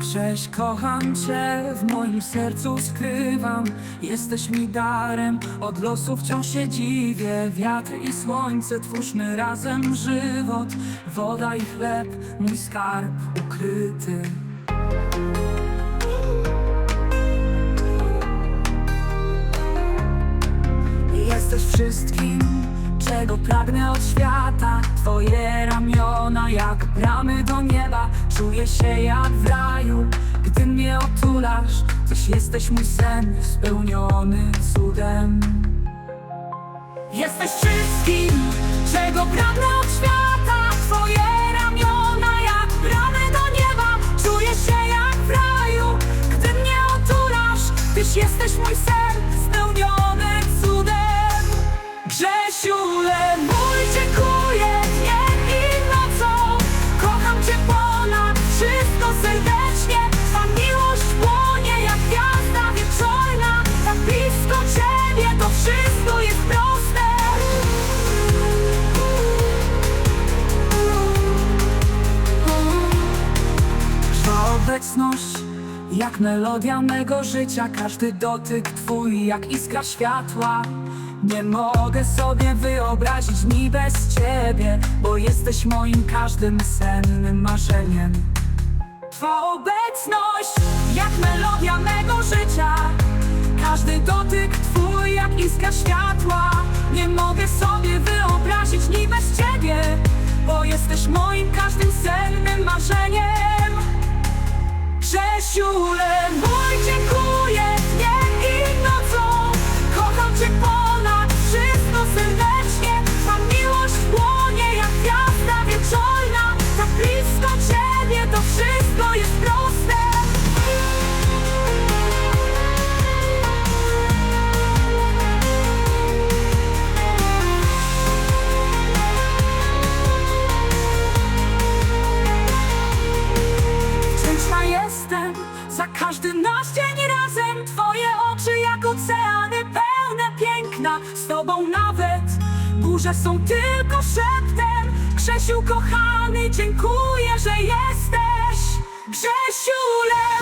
Cześć, kocham Cię, w moim sercu skrywam. Jesteś mi darem, od losu wciąż się dziwię. Wiatr i słońce, twórzmy razem żywot. Woda i chleb, mój skarb ukryty. Jesteś wszystkim, czego pragnę od świata bramy do nieba Czuję się jak w raju, gdy mnie otulasz Tyś jesteś mój sen spełniony cudem. Jesteś wszystkim, czego pragnę od świata jak melodia mego życia. Każdy dotyk Twój jak iskra światła. Nie mogę sobie wyobrazić dni bez Ciebie Bo jesteś moim każdym sennym marzeniem. Twa obecność jak melodia mego życia. Każdy dotyk Twój jak iskra światła. Nie mogę sobie wyobrazić dni bez Ciebie Bo jesteś moim każdym sennym za każdy nasz dzień razem Twoje oczy jak oceany pełne piękna. Z Tobą nawet burze są tylko szeptem. Grzesiu kochany, dziękuję, że jesteś. Grzesiule